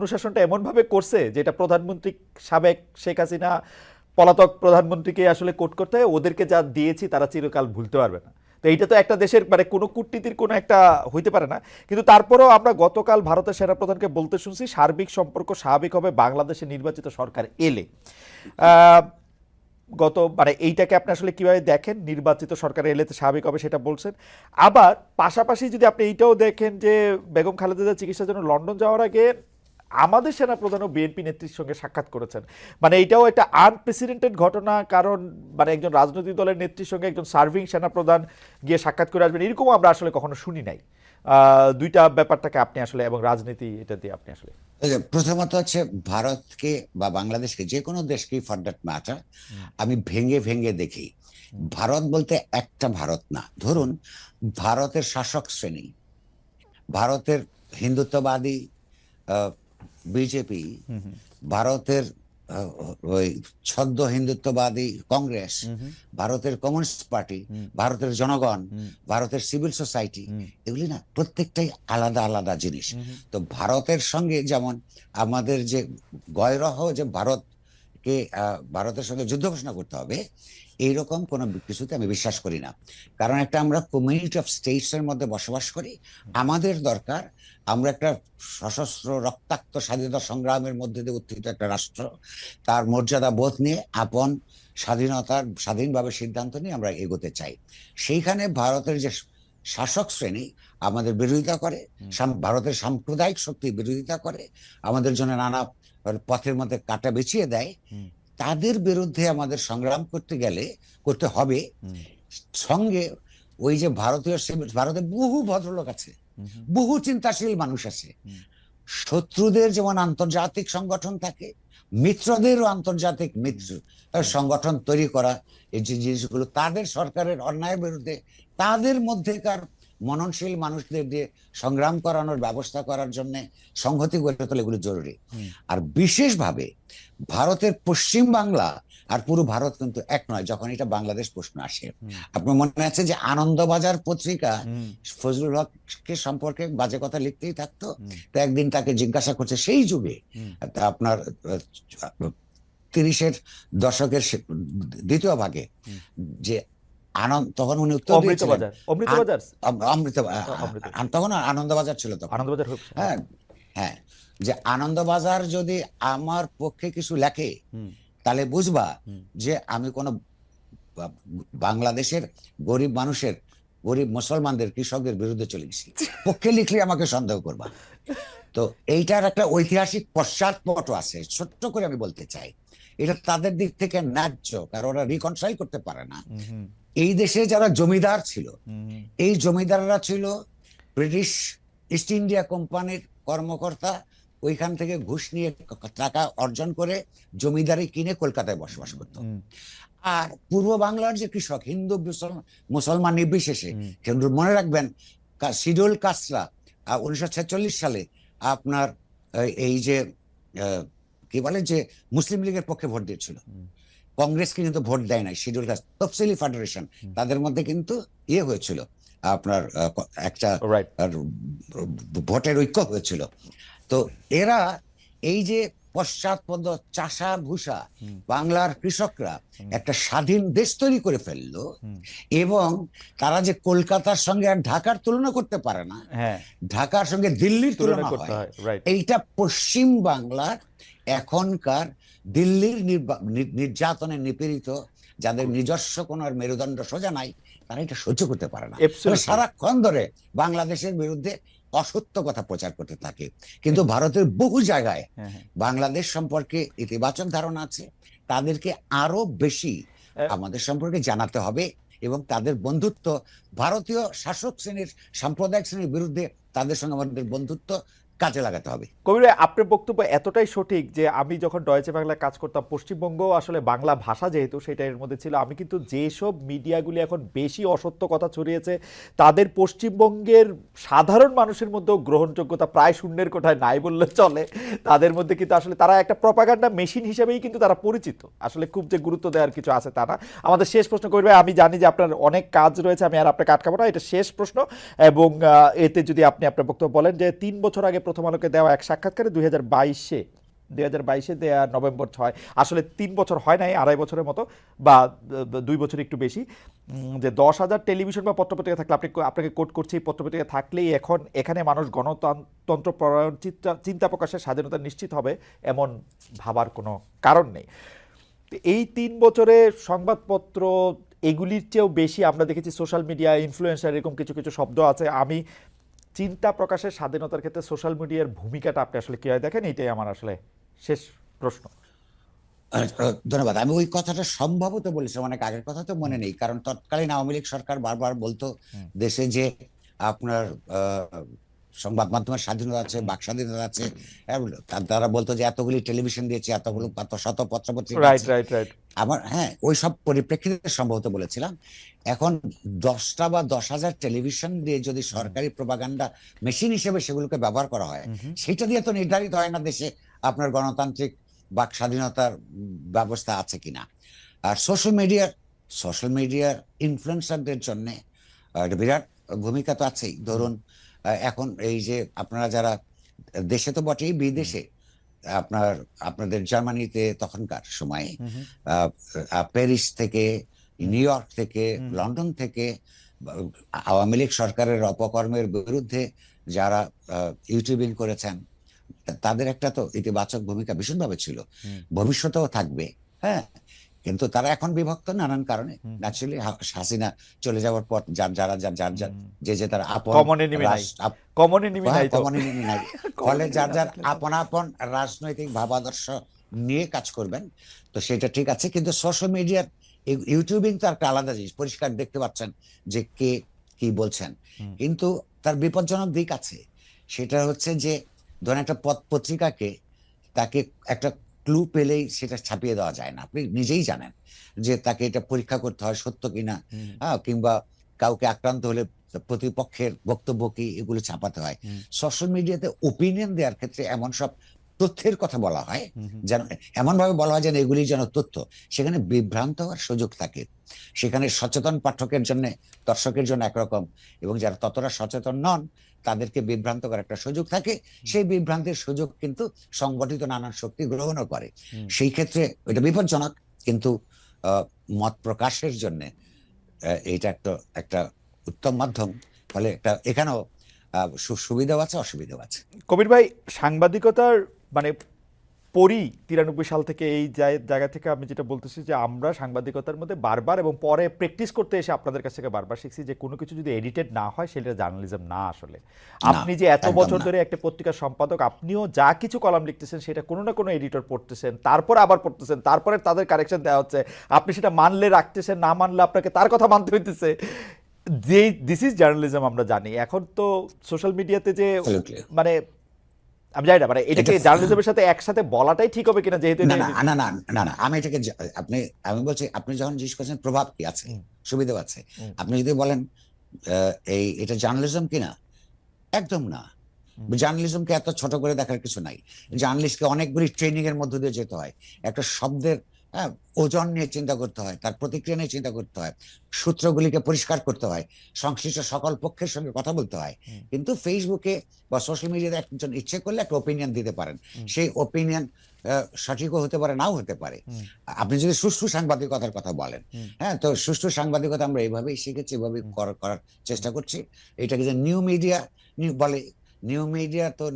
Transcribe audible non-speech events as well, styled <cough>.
অনুশাসনটা এমনভাবে করছে যেটা প্রধানমন্ত্রী সাবেক শেখ হাসিনা পলাতক প্রধানমন্ত্রীকে আসলে কোট করতে হয়, ওদেরকে যা দিয়েছি তারা চিরকাল ভুলতে পারবে না। তো এইটা তো একটা দেশের মানে কোনো কূটনীতির কোনো একটা হইতে পারে না। কিন্তু তারপরেও আমরা গতকাল ভারতের সেনাপ্রধানকে বলতে শুনছি, সার্বিক সম্পর্ক স্বাভাবিক হবে, বাংলাদেশে নির্বাচিত সরকার এলে। গত মানে এইটাকে আপনি আসলে কীভাবে দেখেন? নির্বাচিত সরকার এলে তো স্বাভাবিক হবে সেটা বলছেন। আবার পাশাপাশি যদি আপনি এইটাও দেখেন যে বেগম খালেদা চিকিৎসার জন্য লন্ডন যাওয়ার আগে আমাদের সেনাপ্রধানও বিএনপি নেত্রীর সঙ্গে সাক্ষাৎ করেছেন। মানে এটাও একটা আনপ্রেসিডেন্টেড ঘটনা কারণ মানে একজন রাজনৈতিক দলের নেত্রীর সঙ্গে একজন সার্ভিং সেনাপ্রধান গিয়ে সাক্ষাৎ করে আসবেন এরকমও আমরা আসলে কখনো শুনি নাই। দুইটা ব্যাপারটাকে আপনি আসলে এবং রাজনীতি এটা দিয়ে আপনি আসলে প্রথমত হচ্ছে ভারতকে বা বাংলাদেশকে যে কোনো দেশকেই ফর দ্যাট ম্যাটার আমি ভেঙে ভেঙে দেখি। ভারত বলতে একটা ভারত না। ধরুন ভারতের শাসক শ্রেণি ভারতের হিন্দুত্ববাদী বিজেপি ভারতের ওই ছদ্ম হিন্দুত্ববাদী কংগ্রেস ভারতের কমিউনিস্ট পার্টি ভারতের জনগণ ভারতের সিভিল সোসাইটি এগুলি না প্রত্যেকটাই আলাদা আলাদা জিনিস। তো ভারতের সঙ্গে যেমন আমাদের যে গয়রহ যে ভারতকে আহ, ভারতের সঙ্গে যুদ্ধ ঘোষণা করতে হবে এইরকম কোনো কিছুতে আমি বিশ্বাস করি না। কারণ একটা আমরা কমিউনিটি অফ স্টেটস এর মধ্যে বসবাস করি। আমাদের দরকার আমরা একটা সশস্ত্র রক্তাক্ত স্বাধীনতা সংগ্রামের মধ্যে দিয়ে উত্থিত একটা রাষ্ট্র। তার মর্যাদা বোধ নিয়ে আপন স্বাধীনতার স্বাধীনভাবে সিদ্ধান্ত নিয়ে আমরা এগোতে চাই। সেইখানে ভারতের যে শাসক শ্রেণি আমাদের বিরোধিতা করে ভারতের সাম্প্রদায়িক শক্তি বিরোধিতা করে আমাদের জন্য নানা পথের মধ্যে কাটা বেছিয়ে দেয়। তাদের বিরুদ্ধে আমাদের সংগ্রাম করতে গেলে করতে হবে। সঙ্গে ওই যে ভারতীয় ভারতে বহু ভদ্রলোক আছে বহু চিন্তাশীল মানুষ আছে। শত্রুদের যেমন আন্তর্জাতিক সংগঠন থাকে মিত্রদেরও আন্তর্জাতিক মিত্র সংগঠন তৈরি করা এই যে জিনিসগুলো তাদের সরকারের অন্যায়ের বিরুদ্ধে তাদের মধ্যেকার মননশীল মানুষদের দিয়ে সংগ্রাম করানোর ব্যবস্থা করার জন্য সংহতি গড়ে তোলা এগুলো জরুরি। আর বিশেষভাবে ভারতের পশ্চিম বাংলা আর পুরো ভারত কিন্তু এক নয় যখন এটা বাংলাদেশ প্রশ্ন আসে। আপনার মনে আছে যে আনন্দবাজার পত্রিকা ফজলুল হককে সম্পর্কে বাজে কথা লিখতেই থাকতো। তো একদিন তাকে জিজ্ঞাসা করছে সেই যুগে তা আপনার তিরিশের দশকের দ্বিতীয় ভাগে যে আনন্দ তখন উনি উত্তর দিয়েছিলেন। অমৃতবাজার। অমৃতবাজার। অমৃত অমৃত। তখন আনন্দবাজার ছিল তখন। আনন্দবাজার হ্যাঁ হ্যাঁ যে আনন্দবাজার যদি আমার পক্ষে কিছু লেখে তাহলে বুঝবা যে আমি কোন বাংলাদেশের গরিব মানুষের গরিব মুসলমানদের কৃষকদের বিরুদ্ধে চলে গেছি। <laughs> পক্ষে লিখলে আমাকে সন্দেহ করবা। তো এইটার একটা ঐতিহাসিক পশ্চাৎপট আছে ছোট্ট করে আমি বলতে চাই। এটা তাদের দিক থেকে ন্যায্য কারণ ওরা রিকনসাইল করতে পারে না। এই দেশে যারা জমিদার ছিল। এই জমিদাররা ছিল ব্রিটিশ ইস্ট ইন্ডিয়া কোম্পানির কর্মকর্তা ওইখান থেকে ঘুষ নিয়ে টাকা অর্জন করে জমিদারি কিনে কলকাতায় বসবাস করত আর পূর্ব বাংলার যে কৃষক হিন্দু মুসলমান নির্বিশেষে কিন্তু মনে রাখবেন কা- শিডিউল কাস্টরা উনিশশো ছেচল্লিশ সালে আপনার এই যে আহ, কি বলে যে মুসলিম লীগের পক্ষে ভোট দিয়েছিল। কংগ্রেসকে কিন্তু ভোট দেয় নাই শিডিউল কাস্ট তফসিলি ফেডারেশন তাদের মধ্যে কিন্তু ইয়ে হয়েছিল আপনার একটা ভোটের ঐক্য হয়েছিল। তো এরা এই যে পশ্চাৎপদ চাষা ভূষা বাংলার কৃষকরা একটা স্বাধীন দেশ তৈরি করে ফেলল এবং তারা যে কলকাতার সঙ্গে আর ঢাকার তুলনা করতে পারে না হ্যাঁ। ঢাকার সঙ্গে দিল্লির তুলনা করতে হয় এইটা পশ্চিম বাংলার এখনকার দিল্লির নির্যাতনে নিপীড়িত যাদের নিজস্ব কোনো আর মেরুদণ্ড সোজা নাই তারা এটা সহ্য করতে পারে না। সারাক্ষণ ধরে বাংলাদেশের বিরুদ্ধে অসত্য কথা প্রচার করতে থাকে। কিন্তু ভারতের বহু জায়গায় হ্যাঁ হ্যাঁ। বাংলাদেশ সম্পর্কে ইতিবাচক ধারণা আছে। তাদেরকে আরও বেশি আমাদের সম্পর্কে জানাতে হবে এবং তাদের বন্ধুত্ব ভারতীয় শাসক শ্রেণির সাম্প্রদায়িক শ্রেণির বিরুদ্ধে তাদের সঙ্গে আমাদের বন্ধুত্ব কাজে লাগাতে হবে। কবির ভাই, আপনার বক্তব্য এতটাই সঠিক যে আমি যখন ডয়েচে বাংলায় কাজ করতাম পশ্চিমবঙ্গ আসলে বাংলা ভাষা যেহেতু সেটা এর মধ্যে ছিল আমি কিন্তু যেসব মিডিয়াগুলি এখন বেশি অসত্য কথা ছড়িয়েছে তাদের পশ্চিমবঙ্গের সাধারণ মানুষের মধ্যেও গ্রহণযোগ্যতা প্রায় শূন্যের কোঠায় নাই বললে চলে। তাদের মধ্যে কিন্তু আসলে তারা একটা প্রপাগান্ডা মেশিন হিসেবেই কিন্তু তারা পরিচিত। আসলে খুব যে গুরুত্ব দেওয়ার কিছু আছে তা না। আমাদের শেষ প্রশ্ন কবির ভাই আমি জানি যে আপনার অনেক কাজ রয়েছে আমি আর আপনাকে আটকাবো না এটা শেষ প্রশ্ন এবং এতে যদি আপনি আপনার বক্তব্য বলেন যে তিন বছর আগে প্রথম আলোকে দেওয়া এক সাক্ষাৎকারে দুই হাজার বাইশে, দুই হাজার বাইশে দেওয়া নভেম্বর ছয়। আসলে তিন বছর হয় নাই, আড়াই বছরের মতো, বা দুই বছর একটু বেশি। যে দশ হাজার টেলিভিশন বা পত্রপত্রিকা থাকলে, আপনি আপনাকে কোট করছি, এই পত্রপত্রিকা থাকলেই এখন এখানে মানুষ গণতন্ত্র পরায়ণ চিন্তা প্রকাশের স্বাধীনতা নিশ্চিত হবে এমন ভাবার কোনো কারণ নেই। এই তিন বছরে সংবাদপত্র, এগুলির চেয়েও বেশি আমরা দেখেছি সোশ্যাল মিডিয়া ইনফ্লুয়েন্সার এরকম কিছু কিছু শব্দ আছে। আমি চিন্তা প্রকাশের স্বাধীনতার ক্ষেত্রে সোশ্যাল মিডিয়ার ভূমিকাটা আপনি আসলে কীভাবে দেখেন? এটাই আমার আসলে শেষ প্রশ্ন। ধন্যবাদ। আমি ওই কথাটা সম্ভবত বলেছিলাম অনেক আগের কথা তো মনে নেই। কারণ তৎকালীন আওয়ামী লীগ সরকার বারবার বলতো দেশে যে আপনার আহ, সংবাদ মাধ্যমের স্বাধীনতা আছে বাক স্বাধীনতা আছে হ্যাঁ, তারা বলতো যে এতগুলি টেলিভিশন দিয়েছে এতগুলো এত শত পত্রপত্রিকা রাইট আমার হ্যাঁ ওই সব পরিপ্রেক্ষিতে সম্ভবত বলেছিলাম। এখন দশটা বা দশ হাজার টেলিভিশন দিয়ে যদি সরকারি প্রপাগান্ডা মেশিন হিসেবে সেগুলোকে ব্যবহার করা হয় সেটা দিয়ে তো নির্ধারিত হয় না দেশে আপনার গণতান্ত্রিক বাক স্বাধীনতার ব্যবস্থা আছে কিনা। আর সোশ্যাল মিডিয়ার সোশ্যাল মিডিয়ার ইনফ্লুয়েন্সারদের জন্য একটা বিরাট ভূমিকা তো আছেই। ধরুন এখন এই যে আপনারা যারা দেশে তো বটেই বিদেশে। আপনার আপনাদের জার্মানিতে তখনকার সময়ে প্যারিস থেকে নিউ ইয়র্ক থেকে লন্ডন থেকে আওয়ামী লীগ সরকারের অপকর্মের বিরুদ্ধে যারা ইউটিউবিং করেছেন তাদের একটা তো ইতিবাচক ভূমিকা ভীষণভাবে ছিল। ভবিষ্যতেও থাকবে হ্যাঁ? কিন্তু তারা এখন বিভক্ত নানান কারণে। ন্যাচুরালি হাসিনা চলে যাওয়ার পর যার যারা যার যার যার যে যে তার আপন Common enemy নাই। রাস- আপ- নাই। <laughs> ফলে যার যার আপন আপন রাজনৈতিক ভাবাদর্শ নিয়ে কাজ করবেন তো সেটা ঠিক আছে। কিন্তু সোশ্যাল মিডিয়ার ইউটিউবিং তো একটা আলাদা জিনিস। পরিষ্কার দেখতে পাচ্ছেন যে কে কি বলছেন। কিন্তু তার বিপজ্জনক দিক আছে। সেটা হচ্ছে যে ধরেন একটা পত- পত্রিকাকে তাকে একটা ক্লু পেলেই সেটা ছাপিয়ে দেওয়া যায় না। আপনি নিজেই জানেন যে তাকে এটা পরীক্ষা করতে হয় সত্য কিনা। হ্যাঁ কিংবা কাউকে আক্রান্ত হলে প্রতিপক্ষের বক্তব্য কি এগুলো ছাপাতে হয়। সোশ্যাল মিডিয়াতে ওপিনিয়ন দেওয়ার ক্ষেত্রে এমন সব তথ্যের কথা বলা হয়। যেন এমন ভাবে বলা হয় যেন এগুলি যেন তথ্য। সেখানে বিভ্রান্ত হওয়ার সুযোগ থাকে। সেখানে সচেতন পাঠকের জন্য দর্শকের জন্য একরকম। এবং যারা ততটা সচেতন নন তাদেরকে বিভ্রান্ত করার একটা সুযোগ থাকে। সেই বিভ্রান্তির সুযোগ কিন্তু সংগঠিত নানান শক্তি গ্রহণও করে। সেই ক্ষেত্রে এটা বিপজ্জনক কিন্তু মত প্রকাশের জন্য এটা একটা একটা উত্তম মাধ্যম। ফলে একটা এখানেও সুবিধাও আছে অসুবিধাও আছে। কবির ভাই সাংবাদিকতার মানে পরি তিরানব্বই সাল থেকে এই জায়- জায়গা থেকে আমি যেটা বলতেছি যে আমরা সাংবাদিকতার মধ্যে বারবার এবং পরে প্র্যাকটিস করতে এসে আপনাদের কাছ থেকে বারবার শিখছি যে কোনো কিছু যদি এডিটেড না হয় সেটা জার্নালিজম না আসলে। আপনি যে এত বছর ধরে একটা পত্রিকার সম্পাদক আপনিও যা কিছু কলাম লিখতেছেন সেটা কোনো না কোনো এডিটর পড়তেছেন তারপর আবার পড়তেছেন তারপরে তাদের কারেকশন দেওয়া হচ্ছে আপনি সেটা মানলে রাখতেছেন না মানলে আপনাকে তার কথা মানতে হইতেছে। যে দিস ইজ জার্নালিজম আমরা জানি। এখন তো সোশ্যাল মিডিয়াতে যে মানে আমি জানি না মানে এটাকে জার্নালিজমের সাথে একসাথে বলাটাই ঠিক হবে কিনা যেহেতু না না না না না আমি এটাকে আপনি আমি বলছি আপনি যখন জিজ্ঞেস করছেন প্রভাব কি আছে? সুবিধা আছে। আপনি যদি বলেন আহ, এই এটা জার্নালিজম কিনা? একদম না। জার্নালিজমকে এত ছোট করে দেখার কিছু নাই। জার্নালিস্টকে অনেকগুলি ট্রেনিং এর মধ্য দিয়ে যেতে হয়। একটা শব্দের হ্যাঁ, ওজন নিয়ে চিন্তা করতে হয় তার প্রতিক্রিয়া নিয়ে চিন্তা করতে হয় সূত্রগুলিকে পরিষ্কার করতে হয় সংশ্লিষ্ট সকল পক্ষের সঙ্গে কথা বলতে হয়। কিন্তু ফেসবুকে বা সোশ্যাল মিডিয়াতে একজন ইচ্ছে করলে একটা ওপিনিয়ন দিতে পারেন। সেই ওপিনিয়ন সঠিকও হতে পারে নাও হতে পারে। আপনি যদি সুষ্ঠু সাংবাদিকতার কথা বলেন হ্যাঁ তো সুষ্ঠু সাংবাদিকতা আমরা এইভাবেই শিখেছি এভাবেই করার চেষ্টা করছি। এটাকে যে নিউ মিডিয়া বলে নিউ মিডিয়া তো